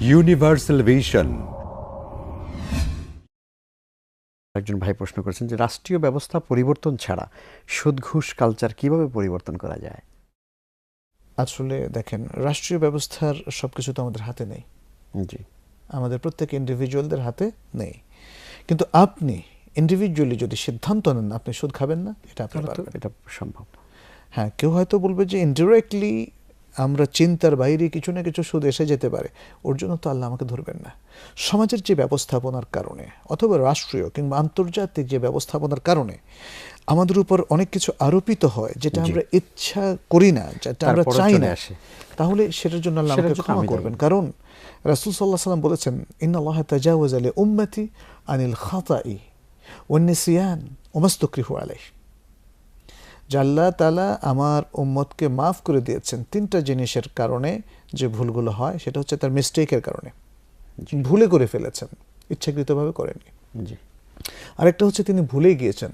Universal vision একজন ভাই প্রশ্ন করেছেন যে রাষ্ট্রীয় ব্যবস্থা পরিবর্তন ছাড়া সুদ ঘুষ কালচার কীভাবে পরিবর্তন করা যায়? আসলে দেখেন রাষ্ট্রীয় ব্যবস্থার সব কিছু তো আমাদের হাতে নেই। জি। আমাদের প্রত্যেক ইন্ডিভিজুয়ালদের হাতে নেই। কিন্তু আপনি ইন্ডিভিজুয়ালি যদি সিদ্ধান্ত নেন আপনি সুদ খাবেন না এটা আপনি তাহলে তো পারবেন এটা সম্ভব হ্যাঁ কেউ হয়তো বলবে যে ইনডিরেক্টলি আমরা চিন্তার বাইরে কিছু না কিছু সুদ এসে যেতে পারে। ওর জন্য তো আল্লাহ আমাকে ধরবেন না। সমাজের যে ব্যবস্থাপনার কারণে অথবা রাষ্ট্রীয় কিংবা আন্তর্জাতিক যে ব্যবস্থাপনার কারণে আমাদের উপর অনেক কিছু আরোপিত হয় যেটা আমরা ইচ্ছা করি না যেটা আমরা চাই না। তাহলে সেটার জন্য আল্লাহ আমাকে ক্ষমা করবেন। কারণ রাসূল সাল্লাহ সাল্লাম বলেছেন ইন আল্লাহ তাজাওয়াজ আলী উম্মতি আনিল খাতাই ওয়ান্নিসিয়ান ওমাস্তকরিহু আলাইহ। যে আল্লাহ তালা আমার উম্মতকে মাফ করে দিয়েছেন তিনটা জিনিসের কারণে যে ভুলগুলো হয় সেটা হচ্ছে তার মিস্টেকের কারণে। ভুলে করে ফেলেছেন ইচ্ছাকৃতভাবে করেননি। জি। আরেকটা হচ্ছে তিনি ভুলে গিয়েছেন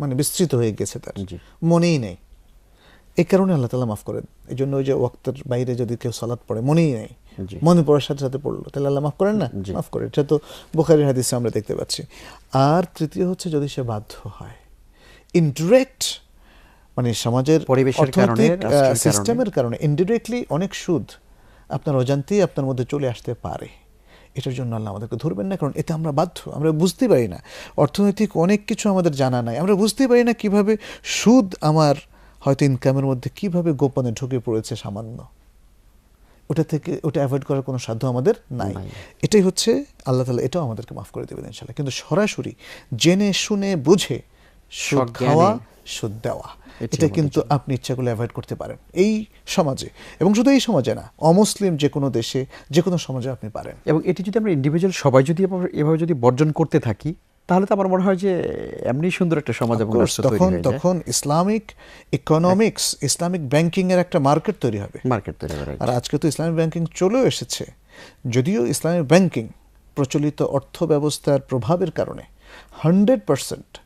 মানে বিস্তৃত হয়ে গেছে তার। মনেই নেই। এই কারণে আল্লাহ তালা মাফ করেন। এই জন্য ওই যে ওয়াক্তের বাইরে যদি কেউ সালাদ পড়ে মনেই নেই। মনে পড়ার সাথে সাথে পড়ল তাহলে আল্লাহ মাফ করেন না। মাফ করে এটা তো বোখারির হাদিসে আমরা দেখতে পাচ্ছি। আর তৃতীয় হচ্ছে যদি সে বাধ্য হয় ইনডিরেক্ট মানে সমাজের কারণে। সিস্টেমের কারণে। ইনডিরেক্টলি অনেক সুদ আপনার অজান্তেই আপনার মধ্যে চলে আসতে পারে। এটার জন্য আল্লাহ আমাদেরকে ধরবেন না কারণ এতে আমরা বাধ্য আমরা বুঝতে পারি না। অর্থনৈতিক অনেক কিছু আমাদের জানা নাই। আমরা বুঝতে পারি না কীভাবে সুদ আমার হয়তো ইনকামের মধ্যে কীভাবে গোপনে ঢুকে পড়েছে সামান্য। ওটা থেকে ওটা অ্যাভয়েড করার কোনো সাধ্য আমাদের নাই। নাই। এটাই হচ্ছে আল্লাহ তালা এটাও আমাদেরকে মাফ করে দেবেন ইনশাল্লাহ কিন্তু সরাসরি জেনে শুনে বুঝে সুদ খাওয়া সুদ দেওয়া। এটা কিন্তু আপনি ইচ্ছা করলে অ্যাভয়েড করতে পারেন। এই সমাজে এবং শুধু এই সমাজে না অমুসলিম যে কোনো দেশে যে কোনো সমাজে আপনি পারেন। এবং এটি যদি আমরা ইন্ডিভিজুয়াল সবাই যদি এভাবে- যদি বর্জন করতে থাকি তাহলে তো আমার মনে হয় যে এমনি সুন্দর একটা সমাজ এবং তখন তখন ইসলামিক ইকোনমিক্স ইসলামিক ব্যাংকিং এর একটা মার্কেট তৈরি হবে। মার্কেট তৈরি করা আর আজকে তো ইসলামিক ব্যাংকিং চলেও এসেছে। যদিও ইসলামিক ব্যাংকিং প্রচলিত অর্থ ব্যবস্থার প্রভাবের কারণে হান্ড্রেড পার্সেন্ট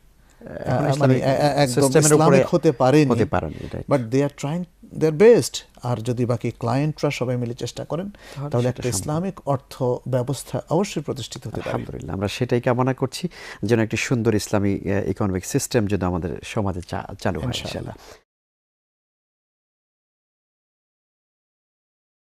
হতে পারেনি হতে পারেনি, right. But they are trying their best আর যদি বাকি ক্লায়েন্টরা সবাই মিলে চেষ্টা করেন তাহলে একটা ইসলামিক অর্থ ব্যবস্থা অবশ্যই প্রতিষ্ঠিত হতে পারে আলহামদুলিল্লাহ আমরা সেটাই কামনা করছি যেন একটি সুন্দর ইসলামী ইকোনমিক সিস্টেম যদি আমাদের সমাজে চালু হয়। ইনশাআল্লাহ